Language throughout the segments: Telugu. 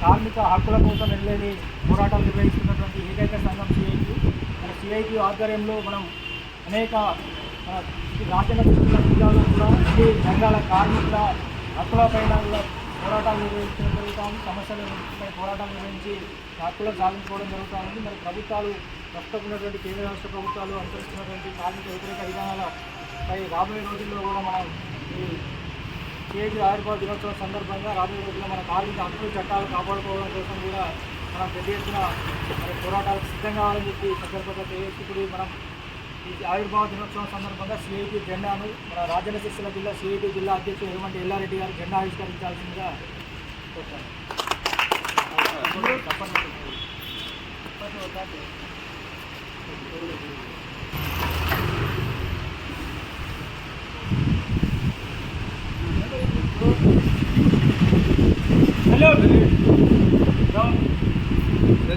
కార్మిక హక్కుల కోసం వెళ్ళేది పోరాటాలు నిర్వహిస్తున్నటువంటి ఏకైక సంఘం సిఐటి మన సిఐటి ఆధ్వర్యంలో మనం అనేక రాజ్యాంగ సృష్టిలో కూడా అన్ని రంగాల కార్మికుల హక్కుల పైన పోరాటాలు నిర్వహించడం జరుగుతాం. సమస్యలపై పోరాటాలు నిర్వహించి హక్కులను సాధించుకోవడం జరుగుతూ ఉంది మరి ప్రభుత్వాలు ప్రస్తుతం కేంద్ర రాష్ట్ర ప్రభుత్వాలు అనుసరిస్తున్నటువంటి కార్మిక వ్యతిరేక విధానాలపై రాబోయే రోజుల్లో కూడా మనం ఈ కేజీ ఆయుర్వేద దినోత్సవం సందర్భంగా రాబోయే రోజుల్లో మన కార్మిక హక్కులు చట్టాలు కాపాడుకోవడం కోసం కూడా మనం పెద్ద ఎత్తున మరి పోరాటాలకు సిద్ధం కావాలని చెప్పి సందర్భంగా ఇప్పుడు మనం ఈ ఆవిర్భావ దినోత్సవం సందర్భంగా సిఐటి జెండాను మన రాజన్న సిరిసిల్ల జిల్లా సిఐటి జిల్లా అధ్యక్షుడు ఎరుమంటి ఎల్లారెడ్డి గారు జెండా ఆవిష్కరించాల్సిందిగా కోరుతాను. చెప్పండి.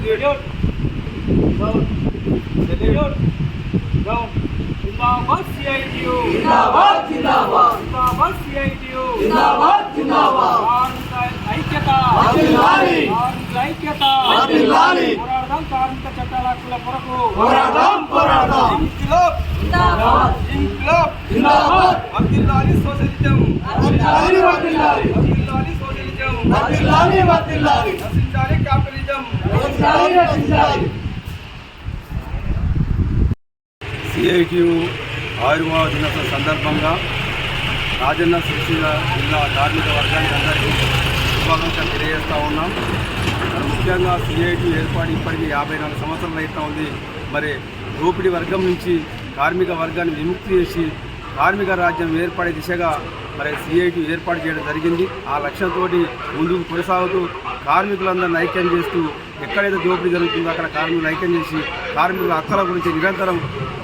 Salute. Down. Salute. Down. జిందాబాద్ సిఐటియు జిందాబాద్ జిందాబాద్ జిందాబాద్ సిఐటియు జిందాబాద్ జిందాబాద్ కార్మిక ఐక్యత వర్ధిల్లాలి. కార్మిక ఐక్యత వర్ధిల్లాలి. పోరాడదాం కార్మిక చట్టాల హక్కుల కొరకు పోరాడదాం పోరాడదాం ఇంక్లాబ్ జిందాబాద్ ఇంక్లాబ్ జిందాబాద్ వర్ధిల్లాలి సోషలిజం వర్ధిల్లాలి వర్ధిల్లాలి వర్ధిల్లాలి సోషలిజం వర్ధిల్లాలి వర్ధిల్లాలి నశించాలి క్యాపిటలిజం సిఐక్యూ వర్ధిల్లాలి ఆయుర్వేద దినోత్సవం సందర్భంగా రాజన్న సిరిసిల్ల జిల్లా కార్మిక వర్గానికి అందరికీ శుభాకాంక్షలు తెలియజేస్తూ ఉన్నాం. ముఖ్యంగా సిఐటి ఏర్పాటు ఇప్పటికీ యాభై నాలుగు సంవత్సరాలు అవుతా ఉంది. మరి దోపిడీ వర్గం నుంచి కార్మిక వర్గాన్ని విముక్తి చేసి కార్మిక రాజ్యం ఏర్పడే దిశగా మరి సిఐటి ఏర్పాటు చేయడం జరిగింది. ఆ లక్ష్యంతో ముందుకు కొనసాగుతూ కార్మికులందరినీ ఐక్యం చేస్తూ ఎక్కడైతే దోపిడీ జరుగుతుందో అక్కడ కార్మికులు ఐక్యం చేసి కార్మికుల హక్కుల గురించి నిరంతరం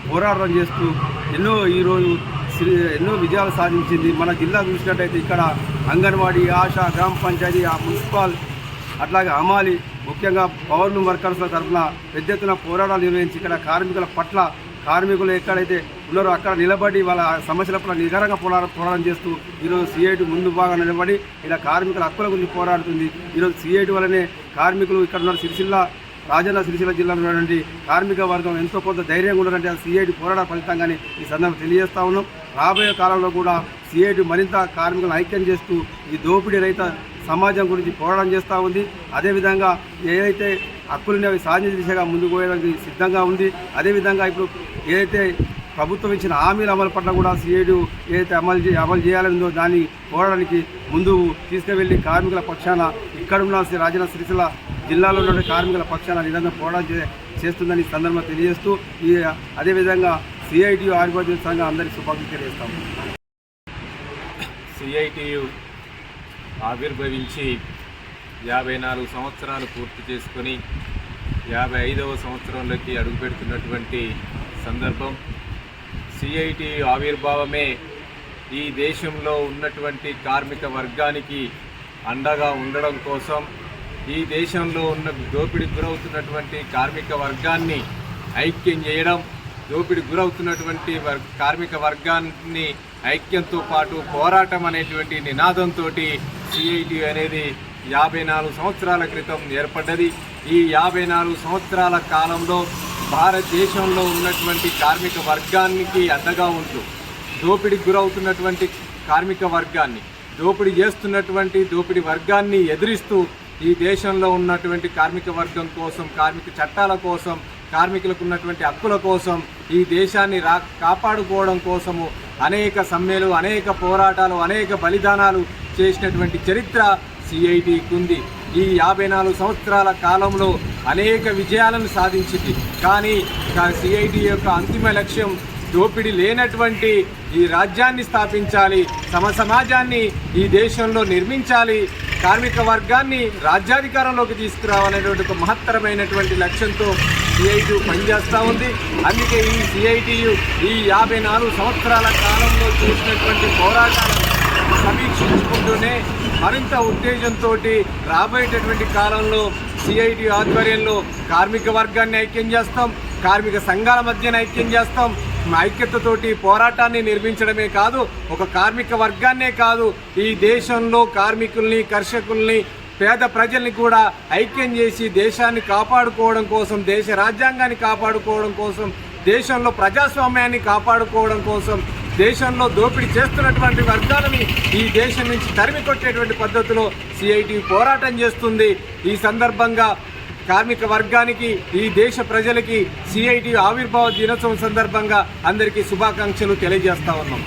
పోరాటం చేస్తూ ఎన్నో ఈరోజు ఎన్నో విజయాలు సాధించింది. మన జిల్లా చూసినట్టయితే ఇక్కడ అంగన్వాడీ ఆశా గ్రామ పంచాయతీ ఆ మున్సిపాల్ అట్లాగే అమాలి ముఖ్యంగా పవర్లు వర్కర్స్ల తరఫున పెద్ద ఎత్తున పోరాటాలు నిర్వహించి ఇక్కడ కార్మికుల పట్ల కార్మికులు ఎక్కడైతే ఉన్నారో. అక్కడ నిలబడి వాళ్ళ సమస్యల పట్ల నిగరంగా పోరాటం పోరాటం చేస్తూ ఈరోజు సిఐటి ముందు బాగా నిలబడి ఇలా కార్మికుల హక్కుల గురించి పోరాడుతుంది. ఈరోజు సిఐటి వల్లనే కార్మికులు ఇక్కడ ఉన్న సిరిసిల్ల రాజన్న సిరిసిల్ల జిల్లాలో ఉన్నటువంటి కార్మిక వర్గం ఎంతో కొంత ధైర్యంగా ఉండాలంటే ఆ సిఐటి పోరాట ఫలితంగానే ఈ సందర్భం తెలియజేస్తా ఉన్నాం. రాబోయే కాలంలో కూడా సిఐటి మరింత కార్మికులను ఐక్యం చేస్తూ ఈ దోపిడీ రహిత సమాజం గురించి పోరాటం చేస్తూ ఉంది. అదేవిధంగా ఏదైతే హక్కులని అవి సాధించే దిశగా ముందుకు పోయడానికి సిద్ధంగా ఉంది. అదేవిధంగా ఇప్పుడు ఏదైతే ప్రభుత్వం ఇచ్చిన హామీల అమలు పట్ల కూడా సిఐడు ఏదైతే అమలు చే అమలు చేయాలనుందో దాన్ని పోవడానికి ముందు తీసుకువెళ్ళి కార్మికుల పక్షాన ఇక్కడున్న శ్రీ రాజన్న జిల్లాలో ఉన్న కార్మికుల పక్షాన నిరంతరం పోరాటం చే- చేస్తుందని ఈ సందర్భంగా తెలియజేస్తూ ఈ అదేవిధంగా సిఐటియు ఆయుర్వేద సంఘం అందరికీ శుభాకాంక్షలు తెలియజేస్తాము సిఐటియు ఆవిర్భవించి యాభై నాలుగు సంవత్సరాలు పూర్తి చేసుకొని యాభై ఐదవ సంవత్సరంలోకి అడుగుపెడుతున్నటువంటి సందర్భం. సిఐటి ఆవిర్భావమే ఈ దేశంలో ఉన్నటువంటి కార్మిక వర్గానికి అండగా ఉండడం కోసం ఈ దేశంలో ఉన్న దోపిడి గురవుతున్నటువంటి కార్మిక వర్గాన్ని ఐక్యం చేయడం దోపిడి గురవుతున్నటువంటి వర్ కార్మిక వర్గాన్ని ఐక్యంతో పాటు పోరాటం అనేటువంటి నినాదంతో సిఐటి అనేది యాభై నాలుగు సంవత్సరాల క్రితం ఏర్పడ్డది. ఈ యాభై నాలుగు సంవత్సరాల కాలంలో భారతదేశంలో ఉన్నటువంటి కార్మిక వర్గానికి అండగా ఉంటూ దోపిడికి గురవుతున్నటువంటి కార్మిక వర్గాన్ని దోపిడీ చేస్తున్నటువంటి దోపిడీ వర్గాన్ని ఎదిరిస్తూ ఈ దేశంలో ఉన్నటువంటి కార్మిక వర్గం కోసం కార్మిక చట్టాల కోసం కార్మికులకు ఉన్నటువంటి హక్కుల కోసం ఈ దేశాన్ని రా కాపాడుకోవడం కోసము అనేక సమ్మెలు అనేక పోరాటాలు అనేక బలిదానాలు చేసినటువంటి చరిత్ర సిఐటికి ఉంది ఈ యాభై నాలుగు సంవత్సరాల కాలంలో అనేక విజయాలను సాధించింది. కానీ సిఐటి యొక్క అంతిమ లక్ష్యం దోపిడి లేనటువంటి ఈ రాజ్యాన్ని స్థాపించాలి సమ సమాజాన్ని ఈ దేశంలో నిర్మించాలి కార్మిక వర్గాన్ని రాజ్యాధికారంలోకి తీసుకురావాలనేటువంటి ఒక మహత్తరమైనటువంటి లక్ష్యంతో సిఐటి పనిచేస్తూ ఉంది. అందుకే ఈ సిఐటియు ఈ యాభై నాలుగు సంవత్సరాల కాలంలో చేసినటువంటి పోరాటాలను సమీక్షించుకుంటూనే మరింత ఉత్తేజంతో రాబోయేటటువంటి కాలంలో సిఐటి ఆధ్వర్యంలో కార్మిక వర్గాన్ని ఐక్యం చేస్తాం కార్మిక సంఘాల మధ్యన ఐక్యం చేస్తాం. ఐక్యతతోటి పోరాటాన్ని నిర్మించడమే కాదు ఒక కార్మిక వర్గాన్నే కాదు ఈ దేశంలో కార్మికుల్ని కర్షకుల్ని పేద ప్రజల్ని కూడా ఐక్యం చేసి దేశాన్ని కాపాడుకోవడం కోసం దేశ రాజ్యాంగాన్ని కాపాడుకోవడం కోసం దేశంలో ప్రజాస్వామ్యాన్ని కాపాడుకోవడం కోసం దేశంలో దోపిడీ చేస్తున్నటువంటి వర్గాలని ఈ దేశం నుంచి తరిమి కొట్టేటువంటి పద్ధతిలో సిఐటి పోరాటం చేస్తుంది. ఈ సందర్భంగా కార్మిక వర్గానికి ఈ దేశ ప్రజలకి సిఐటి ఆవిర్భావ దినోత్సవం సందర్భంగా అందరికీ శుభాకాంక్షలు తెలియజేస్తా ఉన్నాం.